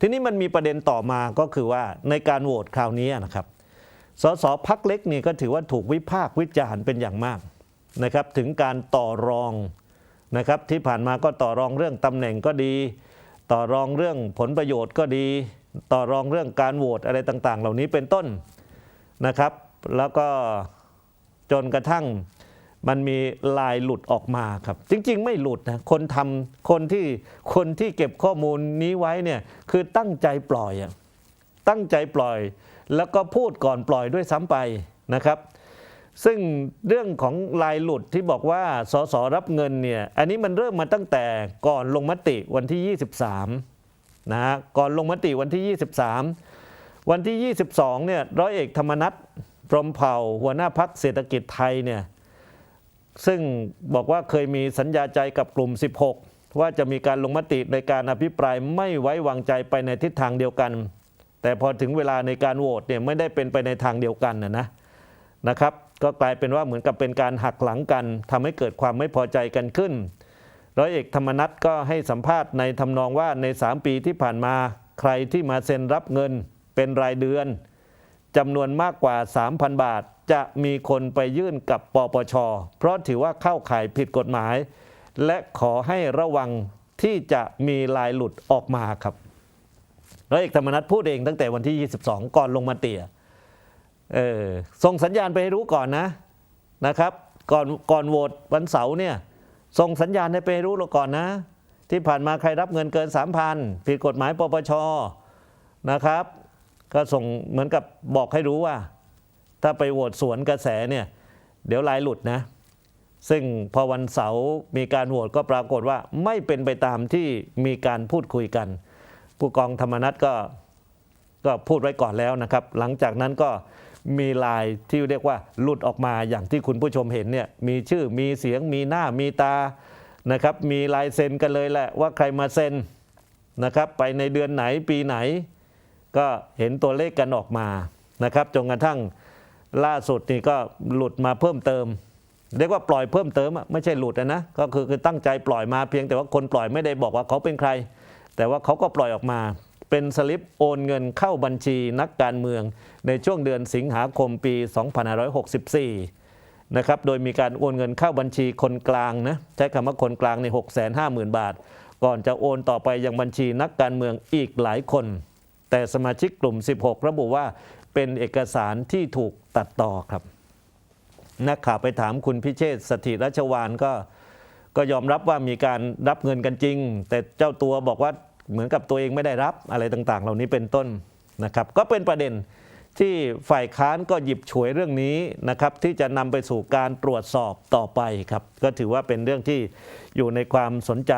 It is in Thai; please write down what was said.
ทีนี้มันมีประเด็นต่อมาก็คือว่าในการโหวตคราวนี้นะครับ สสพักเล็กนี่ก็ถือว่าถูกวิพากษ์วิจารณ์เป็นอย่างมากนะครับ ถึงการต่อรองนะครับที่ผ่านมาก็ต่อรองเรื่องตำแหน่งก็ดี ต่อรองเรื่องผลประโยชน์ก็ดี ต่อรองเรื่องการโหวตอะไรต่าง ๆ เหล่านี้เป็นต้นนะครับ แล้วก็จนกระทั่ง มันมีลายหลุดออกมาครับ จริง ๆ ไม่หลุดนะคนทำคนที่คนที่เก็บข้อมูลนี้ไว้เนี่ยคือตั้งใจปล่อยตั้งใจปล่อย แล้วก็พูดก่อนปล่อยด้วยซ้ำไปนะครับ ซึ่งเรื่องของลายหลุดที่บอกว่าสสรับเงินเนี่ยอันนี้มันเริ่มมาตั้งแต่ก่อนลงมติวันที่ 23นะก่อนลงมติวันที่ 23 วันที่ 22เนี่ยร้อยเอกธรรมนัฐพรหมเผ่าหัวหน้าพักเศรษฐกิจไทยเนี่ย ซึ่งบอกว่าเคยมีสัญญาใจกับกลุ่ม 16 ว่าจะมีการลงมติในการอภิปรายไม่ไว้วางใจไปในทิศทางเดียวกัน แต่พอถึงเวลาในการโหวตเนี่ยไม่ได้เป็นไปในทางเดียวกันนะนะนะครับ ก็กลายเป็นว่าเหมือนกับเป็นการหักหลังกันทำให้เกิดความไม่พอใจกันขึ้นร้อยเอกธรรมนัฐก็ให้สัมภาษณ์ในทำนองว่าใน 3 ปีที่ผ่านมาใครที่มาเซ็นรับเงินเป็นรายเดือน จำนวนมากกว่า 3,000 บาท จะมีคนไปยื่นกับปปช เพราะถือว่าเข้าข่ายผิดกฎหมาย และขอให้ระวังที่จะมีลายหลุดออกมาครับร้อยเอกธรรมนัฐพูดเองตั้งแต่วันที่ 22 ก่อนลงมาเตี่ยเออส่งสัญญาณไปให้รู้ก่อนนะนะครับ ก่อนก่อนโหวตวันเสาร์เนี่ยส่งสัญญาณให้ไปให้รู้เราก่อนนะ ที่ผ่านมาใครรับเงินเกิน 3,000ผิดกฎหมายปปชนะครับ ก็ส่งเหมือนกับบอกให้รู้ว่า ถ้าไปโหวตสวนกระแสเนี่ย เดี๋ยวลายหลุดนะ ซึ่งพอวันเสาร์มีการโหวตก็ปรากฏว่าไม่เป็นไปตามที่มีการพูดคุยกัน ผู้กองธรรมนัฐก็ก็พูดไว้ก่อนแล้วนะครับ หลังจากนั้นก็มีลายที่เรียกว่าหลุดออกมาอย่างที่คุณผู้ชมเห็นเนี่ยมีชื่อมีเสียงมีหน้ามีตานะครับ มีลายเซ็นกันเลยแหละว่าใครมาเซ็นนะครับ ไปในเดือนไหนปีไหน ก็เห็นตัวเลขกันออกมานะครับจนกระทั่งล่าสุดนี่ก็หลุดมาเพิ่มเติม เรียกว่าปล่อยเพิ่มเติมอะไม่ใช่หลุดนะก็คือคือตั้งใจปล่อยมาเพียงแต่ว่าคนปล่อยไม่ได้บอกว่าเขาเป็นใคร แต่ว่าเขาก็ปล่อยออกมา เป็นสลิปโอนเงินเข้าบัญชีนักการเมือง ในช่วงเดือนสิงหาคมปี 2564 นะครับโดยมีการโอนเงินเข้าบัญชีคนกลางนะใช้คำว่าคนกลางใน 650,000 บาท ก่อนจะโอนต่อไปยังบัญชีนักการเมืองอีกหลายคน แต่สมาชิกกลุ่ม 16 ระบุว่าเป็นเอกสารที่ถูกตัดต่อครับ นักข่าวไปถามคุณพิเชษฐ์สถิรัชวานก็ก็ยอมรับว่ามีการรับเงินกันจริง แต่เจ้าตัวบอกว่าเหมือนกับตัวเองไม่ได้รับอะไรต่างๆ เหล่านี้เป็นต้นนะครับ ก็เป็นประเด็นที่ฝ่ายค้านก็หยิบฉวยเรื่องนี้นะครับ ที่จะนำไปสู่การตรวจสอบต่อไปครับ ก็ถือว่าเป็นเรื่องที่อยู่ในความสนใจ